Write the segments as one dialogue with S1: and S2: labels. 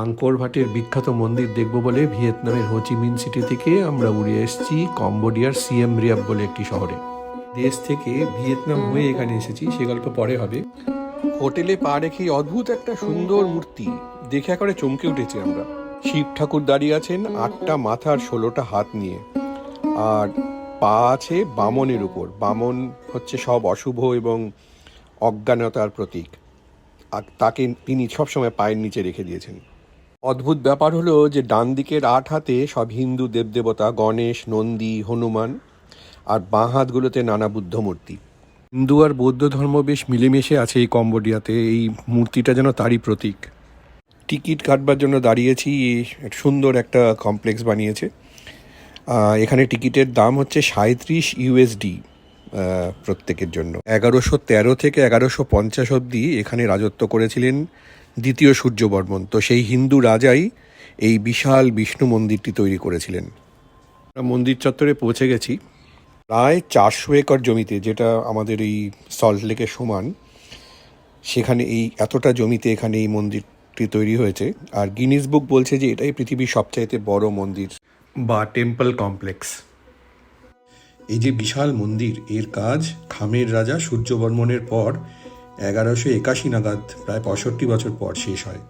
S1: Angkor ভাটের বিখ্যাত মন্দির দেখব বলে ভিয়েতনামের হোচিমিন সিটি থেকে আমরা উড়ে এসেছি কম্বোডিয়ার সিএম রিয়াব বলে একটি শহরে। দেশ থেকে ভিয়েতনাম হয়ে এখানে এসেছি, সে গল্প পরে হবে। হোটেলে পা রেখে অদ্ভুত একটা সুন্দর মূর্তি, দেখে একেবারে চমকে উঠেছি আমরা। শিব ঠাকুর দাঁড়িয়ে আছেন আটটা মাথার ষোলোটা হাত নিয়ে। আর পা আছে বামনের উপর। বামন হচ্ছে সব অশুভ এবং অজ্ঞানতার প্রতীক। আর তাকে তিনি সবসময় পায়ের নিচে রেখে দিয়েছেন। অদ্ভুত ব্যাপার হলো যে ডান দিকের আট হাতে সব হিন্দু দেবদেবতা, গণেশ, নন্দী, হনুমান আর বাঁ হাতগুলোতে নানা বুদ্ধ মূর্তি হিন্দু আর বৌদ্ধ ধর্ম বেশ মিলেমিশে আছে এই কম্বোডিয়াতে, এই মূর্তিটা যেন তারই প্রতীক। টিকিট কাটবার জন্য দাঁড়িয়েছি সুন্দর একটা কমপ্লেক্স বানিয়েছে। এখানে টিকিটের দাম হচ্ছে সাঁত্রিশ ইউএসডি প্রত্যেকের জন্য। এগারোশো তেরো থেকে এগারোশো পঞ্চাশ অবধি এখানে রাজত্ব করেছিলেন দ্বিতীয় সূর্যবর্মন। তো সেই হিন্দু রাজাই এই বিশাল বিষ্ণু মন্দিরটি তৈরি করেছিলেন। মন্দির চত্বরে পৌঁছে গেছি। প্রায় চারশো একর জমিতে, যেটা আমাদের এই সল্ট লেকের সমান, সেখানে এই এতটা জমিতে এখানে এই মন্দিরটি তৈরি হয়েছে। আর গিনিস বুক বলছে যে এটাই পৃথিবীর সবচাইতে বড় মন্দির বা টেম্পল কমপ্লেক্স। এই যে বিশাল মন্দির, এর কাজ খামের রাজা সূর্যবর্মনের পর এগারোশো একাশি নাগাদ প্রায় পঁয়ষট্টি বছর পর শেষ হয়।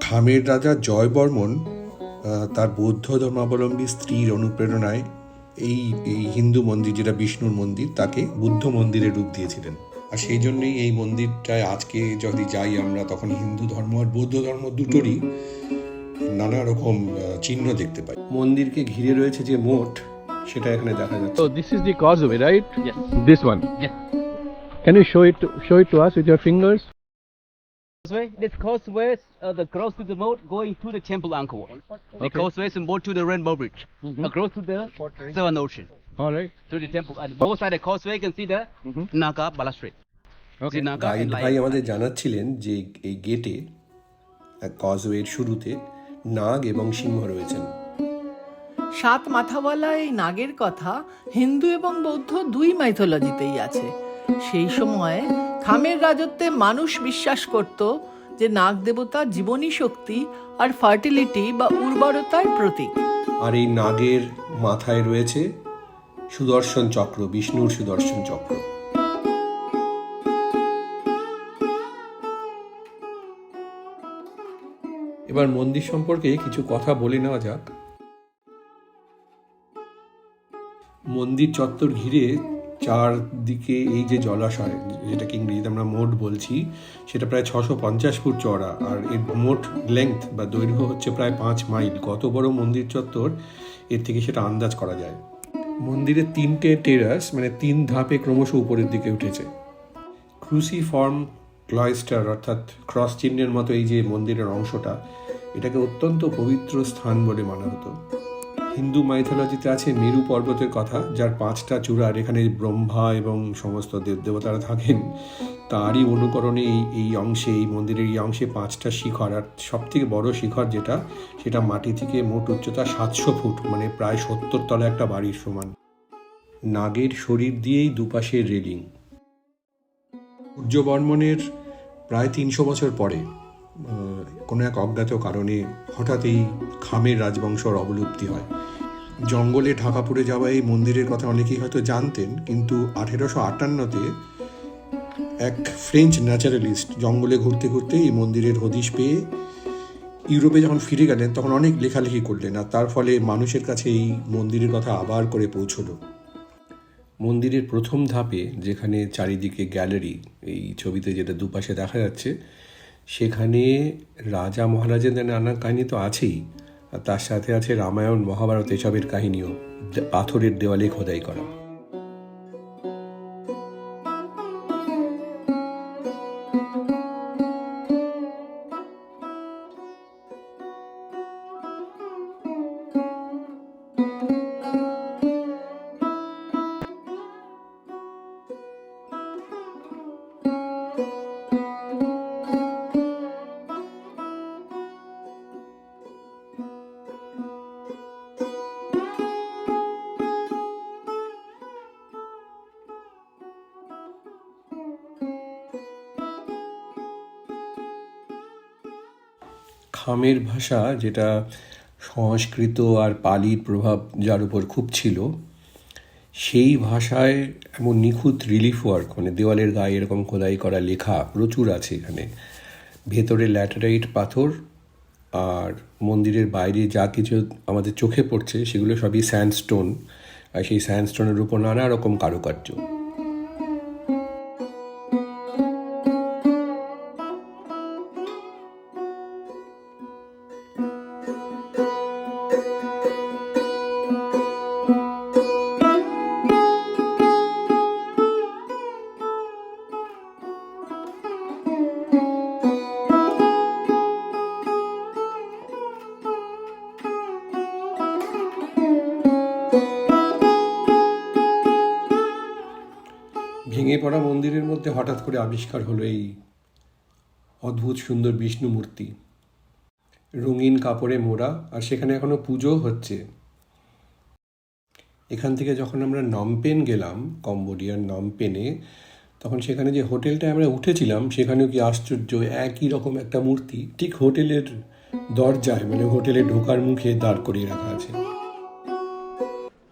S1: খামের রাজা জয়বর্মন আহ, তার বৌদ্ধ ধর্মাবলম্বী স্ত্রীর অনুপ্রেরণায় এই এই হিন্দু মন্দির যেটা বিষ্ণুর মন্দির তাকে বুদ্ধ মন্দিরে রূপ দিয়েছিলেন। আর সেই জন্যই এই মন্দিরটায় আজকে যদি যাই আমরা তখন হিন্দু ধর্ম আর বৌদ্ধ ধর্ম দুটোরই নানা রকম চিহ্ন দেখতে পাই। মন্দিরকে ঘিরে রয়েছে যে মোট সেটা এখানে দেখা যাচ্ছে।
S2: So this is the causeway, right?
S3: Yes.
S2: This. Can you show it to, show it to us with your fingers?
S3: Causeway. This causeway is uh, the cross to the boat going to the temple Angkor. The
S2: Okay.
S3: causeway is boat to the Rainbow Bridge. mm -hmm. Across to the Seven Ocean.
S2: All right.
S3: To the temple. At both side of the causeway you can see the Naga Balasri.
S2: Okay.
S3: See Naga
S1: guide
S3: and
S1: ভাই. আমাদের জানাচ্ছিলেন যে এই গেটে কজওয়ের শুরুতে নাগ এবং সিংহ রয়েছেন
S4: সাত মাথাওয়ালা এই নাগের কথা হিন্দু এবং বৌদ্ধ দুই মাইথোলজিতেই আছে সেই সময়ে খামের রাজত্বে মানুষ বিশ্বাস করত যে নাগ দেবতা জীবনী শক্তি আর ফার্টিলিটি বা উর্বরতার প্রতীক।
S1: আর এই নাগের মাথায় রয়েছে সুদর্শন চক্র, বিষ্ণুর সুদর্শন চক্র। এবার মন্দির সম্পর্কে কিছু কথা বলে নেওয়া যাক। মন্দির চত্বর ঘিরে চারদিকে এই যে জলাশয়, যেটাকে ইংরেজিতে আমরা মোট বলছি, সেটা প্রায় ছশো পঞ্চাশ ফুট চওড়া, আর এর মোট লেংথ বা দৈর্ঘ্য হচ্ছে প্রায় পাঁচ মাইল। কত বড় মন্দির চত্বর? এর থেকে সেটা আন্দাজ করা যায়। মন্দিরের তিনটে টেরাস মানে তিন ধাপে ক্রমশ উপরের দিকে উঠেছে। ক্রুসিফর্ম ক্লয়েস্টার অর্থাৎ ক্রস চিহ্নের মতো এই যে মন্দিরের অংশটা, এটাকে অত্যন্ত পবিত্র স্থান বলে মানা হতো। হিন্দু মাইথোলজিতে আছে মেরু পর্বতের কথা, যার পাঁচটা চূড়ার এখানে ব্রহ্মা এবং সমস্ত দেবদেবতারা থাকেন। তারই অনুকরণে এই অংশে, এই মন্দিরের এই অংশে পাঁচটা শিখর, আর সব থেকে বড় শিখর যেটা, সেটা মাটি থেকে মোট উচ্চতা সাতশো ফুট মানে প্রায় সত্তর তলা একটা বাড়ির সমান। নাগের শরীর দিয়েই দুপাশের রেলিং। সূর্যবর্মনের প্রায় তিনশো বছর পরে কোনো এক অজ্ঞাত কারণে হঠাৎ এই খামের রাজবংশর অবলুপ্তি হয়। জঙ্গলে ঢাকা পড়ে যাওয়া এই মন্দিরের কথা অনেকেই হয়তো জানতেন, কিন্তু আঠেরোশো আটান্নতে এক ফ্রেঞ্চ ন্যাচারালিস্ট জঙ্গলে ঘুরতে ঘুরতে এই মন্দিরের হদিশ পেয়ে ইউরোপে যখন ফিরে গেলেন, তখন অনেক লেখালেখি করলেন আর তার ফলে মানুষের কাছে এই মন্দিরের কথা আবার করে পৌঁছলো। মন্দিরের প্রথম ধাপে যেখানে চারিদিকে গ্যালারি, এই ছবিতে যেটা দুপাশে দেখা যাচ্ছে সেখানে রাজা মহারাজাদের নানা কাহিনী তো আছেই, আর তার সাথে আছে রামায়ণ, মহাভারত এসবের কাহিনীও, পাথরের দেওয়ালে খোদাই করা। খামের ভাষা যেটা সংস্কৃত আর পালির প্রভাব যার উপর খুব ছিল, সেই ভাষায় এমন নিখুঁত রিলিফ ওয়ার্ক মানে দেওয়ালের গায়ে এরকম খোদাই করা লেখা প্রচুর আছে এখানে। ভেতরে ল্যাটেরাইট পাথর আর মন্দিরের বাইরে যা কিছু আমাদের চোখে পড়ছে সেগুলো সবই স্যান্ডস্টোন আর সেই স্যান্ডস্টোনের উপর নানা রকম কারুকার্য। ভেঙে পড়া মন্দিরের মধ্যে হঠাৎ করে আবিষ্কার হলো এই অদ্ভুত সুন্দর বিষ্ণু মূর্তি। রঙিন কাপড়ে মোড়া, আর সেখানে এখনও পুজো হচ্ছে। এখান থেকে যখন আমরা নমপেন গেলাম, কম্বোডিয়ার নমপেনে, তখন সেখানে যে হোটেলটায় আমরা উঠেছিলাম, সেখানেও কি আশ্চর্য, একই রকম একটা মূর্তি। ঠিক হোটেলের দরজায় মানে হোটেলে ঢোকার মুখে দাঁড় করিয়ে রাখা আছে।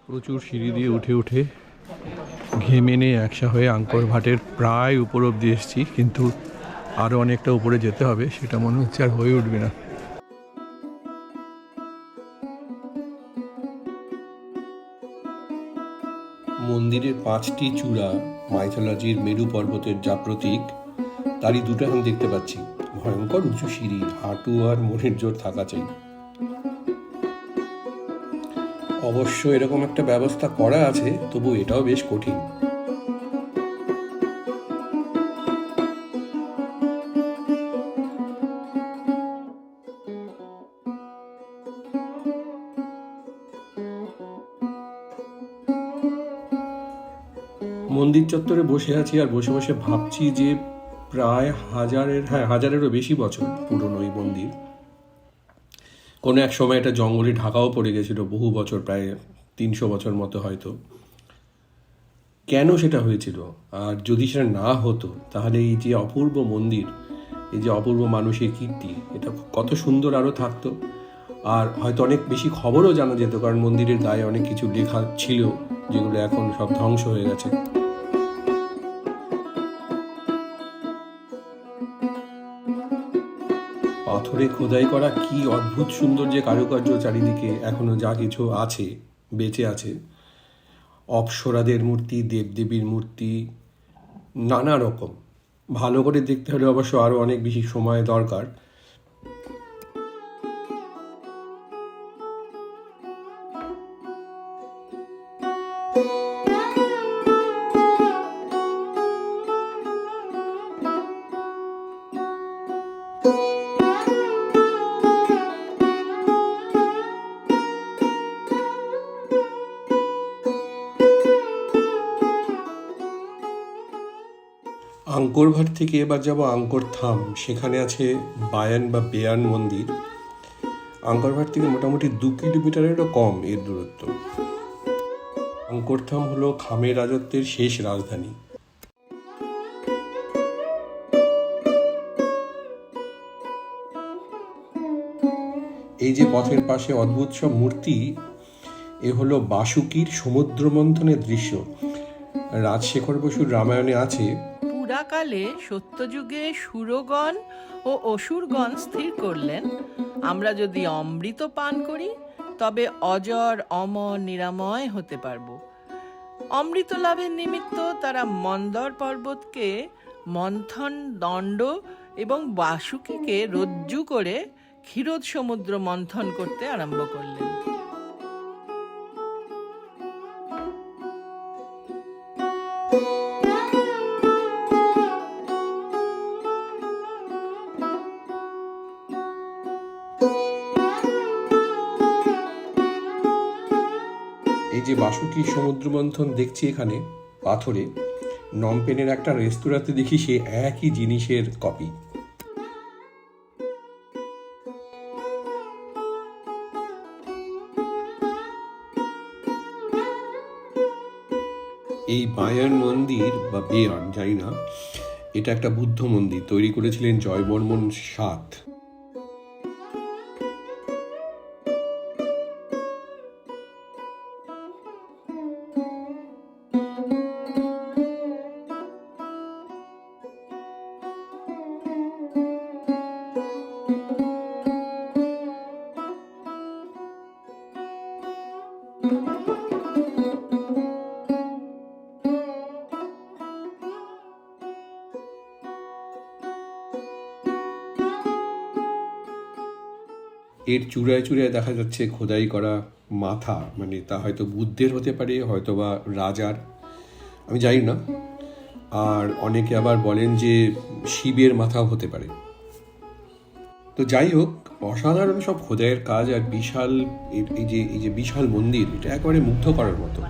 S2: প্রচুর সিঁড়ি দিয়ে উঠে উঠে ঘেমে নিয়ে একসা হয়ে আঙ্কর ভাটের প্রায় উপর অব্দি এসেছি, কিন্তু আরও অনেকটা উপরে যেতে হবে, সেটা মনে হচ্ছে আর হয়ে উঠবে না।
S1: মন্দিরের পাঁচটি চূড়া মাইথোলজির মেরু পর্বতের যা প্রতীক, তারই দুটো এখন দেখতে পাচ্ছি। ভয়ঙ্কর উঁচু সিঁড়ি, হাঁটু আর মনের জোর থাকা চাই অবশ্য এরকম একটা ব্যবস্থা করা আছে, তবু এটাও বেশ কঠিন। মন্দির চত্বরে বসে আছি আর বসে বসে ভাবছি যে প্রায় হাজারের হ্যাঁ হাজারেরও বেশি বছর পুরনো এই মন্দির। কোনো এক সময় এটা জঙ্গলে ঢাকাও পড়ে গেছিল, বহু বছর, প্রায় তিনশো বছর মতো হয়তো। কেন সেটা হয়েছিল? আর যদি সেটা না হতো, তাহলে এই যে অপূর্ব মন্দির, এই যে অপূর্ব মানুষের কীর্তি, এটা কত সুন্দর আরও থাকতো। আর হয়তো অনেক বেশি খবরও জানা যেত, কারণ মন্দিরের গায়ে অনেক কিছু লেখা ছিল, যেগুলো এখন সব ধ্বংস হয়ে গেছে। পাথরে খোদাই করা কি অদ্ভুত সুন্দর যে কারুকার্য চারিদিকে এখনও যা কিছু আছে, বেঁচে আছে। অপসরাদের মূর্তি, দেবদেবীর মূর্তি, নানা রকম। ভালো করে দেখতে হলে অবশ্য আরও অনেক বেশি সময় দরকার। আঙ্করভাট থেকে এবার যাব আঙ্কর থাম সেখানে আছে বায়ান বা বেয়ান মন্দির। আঙ্করভাট থেকে মোটামুটি দু কিলোমিটারেরও কম এর দূরত্ব। আঙ্করথাম হলো খামের রাজত্বের শেষ রাজধানী। এই যে পথের পাশে অদ্ভুত সব মূর্তি, এ হলো বাসুকির সমুদ্র মন্থনের দৃশ্য। রাজশেখর বসুর রামায়ণে আছে
S4: পুরাকালে সত্যযুগে সুরগণ ও অসুরগণ স্থির করলেন। আমরা যদি অমৃত পান করি, তবে অজর, অমর, নিরাময় হতে পারব। অমৃত লাভের নিমিত্ত তারা মন্দর পর্বতকে, মন্থন, দণ্ড এবং বাসুকিকে রজ্জু করে ক্ষীরোদ সমুদ্র মন্থন করতে আরম্ভ করলেন।
S1: এই যে বাসুকি সমুদ্র মন্থন দেখছি এখানে, পাথরে, নমপেনের একটা রেস্তোরাঁতে দেখি সে একই জিনিসের কপি। এই বায়ান মন্দির, বা বেয়ান, জানি না, এটা একটা বুদ্ধ মন্দির, তৈরি করেছিলেন জয়বর্মন সাত। এর চূড়ায় চূড়ায় দেখা যাচ্ছে খোদাই করা মাথা মানে তা হয়তো বুদ্ধের হতে পারে হয়তো বা রাজার, আমি জানি না। আর অনেকে আবার বলেন যে শিবের মাথাও হতে পারে। তো যাই হোক, অসাধারণ সব খোদাইয়ের কাজ আর বিশাল এই যে এই যে বিশাল মন্দির, এটা একেবারে মুগ্ধ করার মতো।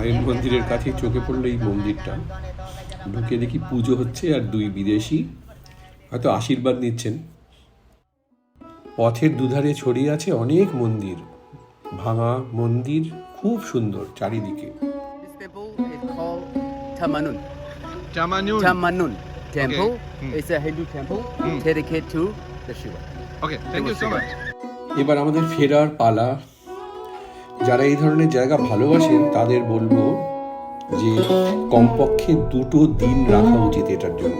S1: মায়ের মন্দিরের কাছে চোখে পড়ল এই মন্দিরটা। ঢুকে দেখি পুজো হচ্ছে আর দুই বিদেশি। হয়তো আশীর্বাদ নিচ্ছেন। পথের দুধারে ছড়িয়ে আছে অনেক মন্দির। ভাঙা মন্দির খুব সুন্দর চারিদিকে। এবার আমাদের ফেরার পালা। যারা এই ধরনের জায়গা ভালোবাসেন, তাদের বলব যে, কমপক্ষে দুটো দিন রাখা উচিত এটার জন্য।